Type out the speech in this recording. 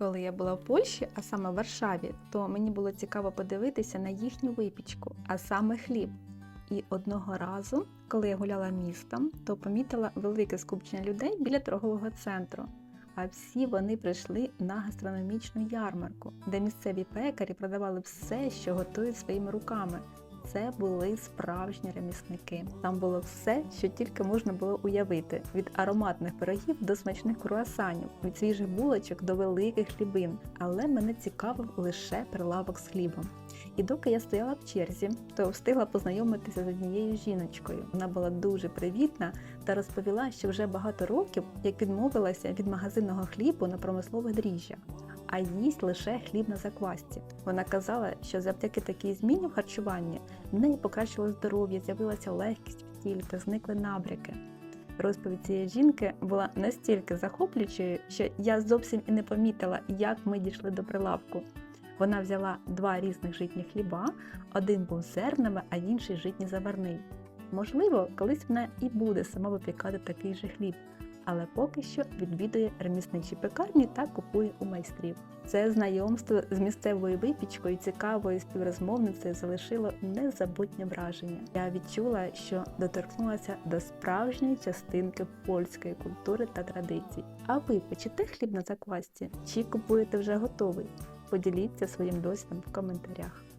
Коли я була в Польщі, а саме в Варшаві, то мені було цікаво подивитися на їхню випічку, а саме хліб. І одного разу, коли я гуляла містом, то помітила велике скупчення людей біля торгового центру. А всі вони прийшли на гастрономічну ярмарку, де місцеві пекарі продавали все, що готують своїми руками. Це були справжні ремісники. Там було все, що тільки можна було уявити: від ароматних пирогів до смачних круасанів, від свіжих булочок до великих хлібин. Але мене цікавив лише прилавок з хлібом. І доки я стояла в черзі, то встигла познайомитися з однією жіночкою. Вона була дуже привітна та розповіла, що вже багато років як відмовилася від магазинного хлібу на промислових дріжджах, а їсть лише хліб на заквасці. Вона казала, що завдяки такій зміні в харчуванні в неї покращило здоров'я, з'явилася легкість в тілі та зникли набряки. Розповідь цієї жінки була настільки захоплюючою, що я зовсім і не помітила, як ми дійшли до прилавку. Вона взяла два різних житні хліба, один був зернами, а інший житній заварний. Можливо, колись вона і буде сама випікати такий же хліб, але поки що відвідує ремісничі пекарні та купує у майстрів. Це знайомство з місцевою випічкою, цікавою співрозмовницею залишило незабутнє враження. Я відчула, що доторкнулася до справжньої частинки польської культури та традицій. А ви печете хліб на заквасці чи купуєте вже готовий? Поділіться своїм досвідом в коментарях.